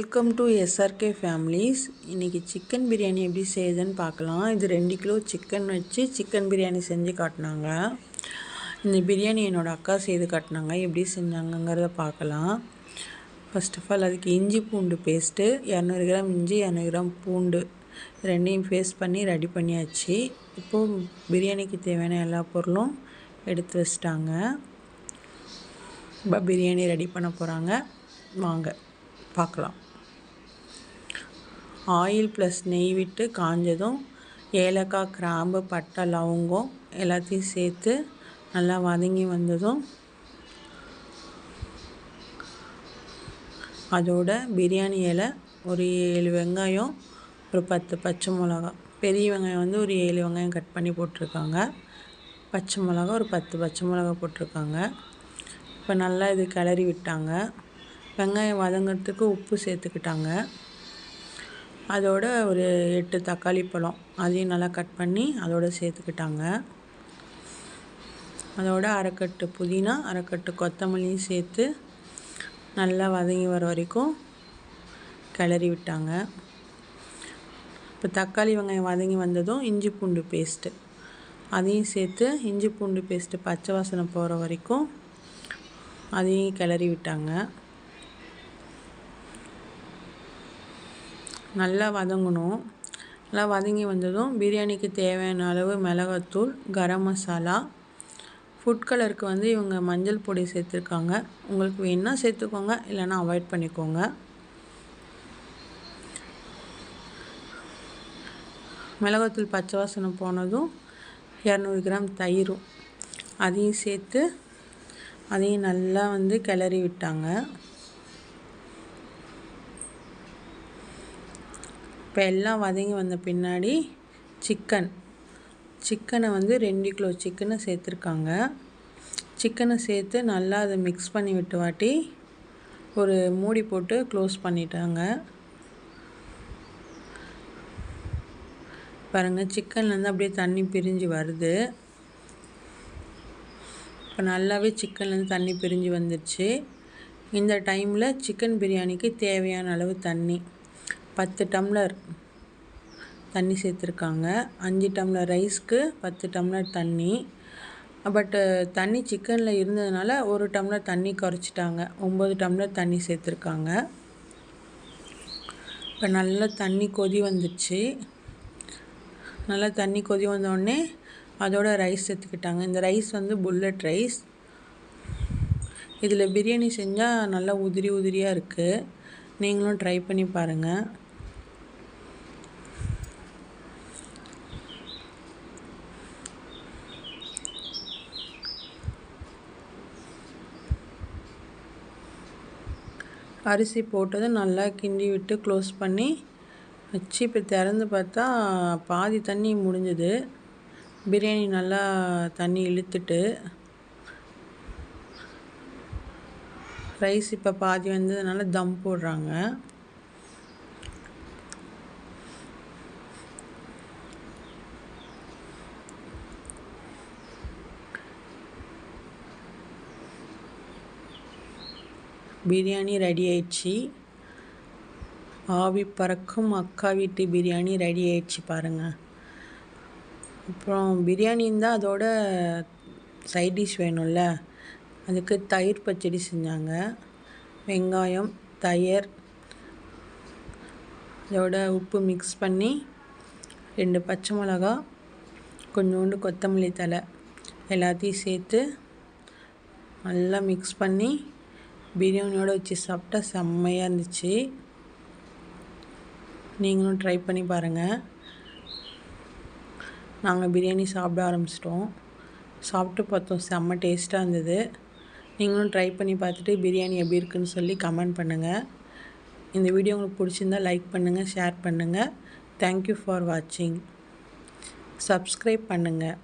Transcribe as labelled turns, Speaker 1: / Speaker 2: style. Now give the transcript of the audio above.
Speaker 1: Welcome to SRK families இன்றைக்கி chicken biryani எப்படி செய்யுதுன்னு பார்க்கலாம். இது ரெண்டு கிலோ சிக்கன் வச்சு சிக்கன் பிரியாணி செஞ்சு காட்டினாங்க. இந்த பிரியாணி என்னோடய அக்கா செய்து காட்டினாங்க. எப்படி செஞ்சாங்கங்கிறத பார்க்கலாம். ஃபஸ்ட் ஆஃப் ஆல் அதுக்கு இஞ்சி பூண்டு பேஸ்ட்டு இரநூறு கிராம் இஞ்சி இரநூறு கிராம் பூண்டு. ரெண்டையும் பேஸ்ட் பண்ணி ரெடி பண்ணியாச்சு. இப்போது பிரியாணிக்கு தேவையான எல்லா பொருளும் எடுத்து வச்சிட்டாங்க. இப்போ பிரியாணி ரெடி பண்ண போகிறாங்க வாங்க பார்க்கலாம். ஆயில் ப்ளஸ் நெய் விட்டு காஞ்சதும் ஏலக்காய் கிராம்பு பட்டை லவங்கம் எல்லாத்தையும் சேர்த்து நல்லா வதங்கி வந்ததும் அதோட பிரியாணி இலை ஒரு ஏழு வெங்காயம் ஒரு பத்து பச்சை மிளகா. பெரிய வெங்காயம் வந்து ஒரு ஏழு வெங்காயம் கட் பண்ணி போட்டிருக்காங்க. பச்சை மிளகா ஒரு பத்து பச்சை மிளகா போட்டிருக்காங்க. இப்போ நல்லா இது கிளறி விட்டாங்க. வெங்காயம் வதங்கிறதுக்கு உப்பு சேர்த்துக்கிட்டாங்க. அதோட ஒரு எட்டு தக்காளி பழம் அதையும் நல்லா கட் பண்ணி அதோட சேர்த்துக்கிட்டாங்க. அதோட அரைக்கட்டு புதினா அரைக்கட்டு கொத்தமல்லியும் சேர்த்து நல்லா வதங்கி வர வரைக்கும் கிளறி விட்டாங்க. இப்போ தக்காளி வெங்காயம் வதங்கி வந்ததும் இஞ்சி பூண்டு பேஸ்ட்டு. அதையும் சேர்த்து இஞ்சி பூண்டு பேஸ்ட்டு பச்சை வாசனை போகிற வரைக்கும் அதையும் கிளறி விட்டாங்க. நல்லா வதங்கணும். நல்லா வதங்கி வந்ததும் பிரியாணிக்கு தேவையான அளவு மிளகாத்தூள் கரம் மசாலா ஃபுட் கலருக்கு வந்து இவங்க மஞ்சள் பொடி சேர்த்துருக்காங்க. உங்களுக்கு வேணால் சேர்த்துக்கோங்க இல்லைன்னா அவாய்ட் பண்ணிக்கோங்க. மிளகாத்தூள் பச்சை வாசனை போனதும் இரநூறு கிராம் தயிரும். அதையும் சேர்த்து அதையும் நல்லா வந்து கிளறி விட்டாங்க. இப்போ எல்லாம் வதங்கி வந்த பின்னாடி சிக்கன் சிக்கனை வந்து ரெண்டு கிலோ சிக்கனை சேர்த்துருக்காங்க. சிக்கனை சேர்த்து நல்லா அதை மிக்ஸ் பண்ணி விட்டு வாட்டி ஒரு மூடி போட்டு க்ளோஸ் பண்ணிட்டாங்க. பாருங்கள் சிக்கன்லேருந்து அப்படியே தண்ணி பிரிஞ்சு வருது. இப்போ நல்லாவே சிக்கன்லேருந்து தண்ணி பிரிஞ்சு வந்துடுச்சு இந்த டைமில் சிக்கன் பிரியாணிக்கு தேவையான அளவு தண்ணி. பத்து டம்ளர் தண்ணி சேர்த்துருக்காங்க. அஞ்சு டம்ளர் ரைஸ்க்கு பத்து டம்ளர் தண்ணி. பட்டு தண்ணி சிக்கனில் இருந்ததுனால ஒரு டம்ளர் தண்ணி குறைச்சிட்டாங்க. ஒம்பது டம்ளர் தண்ணி சேர்த்துருக்காங்க. இப்போ நல்லா தண்ணி கொதி வந்துடுச்சு நல்லா தண்ணி கொதி வந்தோடனே அதோட ரைஸ் சேர்த்துக்கிட்டாங்க. இந்த ரைஸ் வந்து புல்லட் ரைஸ். இதில் பிரியாணி செஞ்சால் நல்லா உதிரி உதிரியாக இருக்குது நீங்களும் ட்ரை பண்ணி பாருங்கள் அரிசி போட்டது நல்லா கிண்டி விட்டு க்ளோஸ் பண்ணி வச்சு இப்போ திறந்து பார்த்தா பாதி தண்ணி முடிஞ்சுது. பிரியாணி நல்லா தண்ணி இழுத்துட்டு ரைஸ் இப்போ பாதி வந்ததுனால தம் போடுறாங்க. பிரியாணி ரெடி ஆயிடுச்சு. ஆவி பறக்கும் அக்கா வீட்டு பிரியாணி ரெடி ஆயிடுச்சு பாருங்கள் அப்புறம் பிரியாணி இருந்தால் அதோட சைட் டிஷ் வேணும்ல. அதுக்கு தயிர் பச்சடி செஞ்சாங்க. வெங்காயம் தயிர் இதோட உப்பு மிக்ஸ் பண்ணி ரெண்டு பச்சை மிளகா கொஞ்சோண்டு கொத்தமல்லி தலை எல்லாத்தையும் சேர்த்து நல்லா மிக்ஸ் பண்ணி பிரியாணியோடு வச்சு சாப்பிட்டா செம்மையாக இருந்துச்சு. நீங்களும் ட்ரை பண்ணி பாருங்கள் நாங்கள் பிரியாணி சாப்பிட ஆரம்பிச்சிட்டோம். சாப்பிட்டு பார்த்தோம் செம்ம டேஸ்ட்டாக இருந்தது. நீங்களும் ட்ரை பண்ணி பார்த்துட்டு பிரியாணி எப்படி இருக்குன்னு சொல்லி கமெண்ட் பண்ணுங்கள் இந்த வீடியோ உங்களுக்கு பிடிச்சிருந்தா லைக் பண்ணுங்கள் ஷேர் பண்ணுங்கள் தேங்க்யூ ஃபார் வாட்சிங் சப்ஸ்கிரைப் பண்ணுங்கள்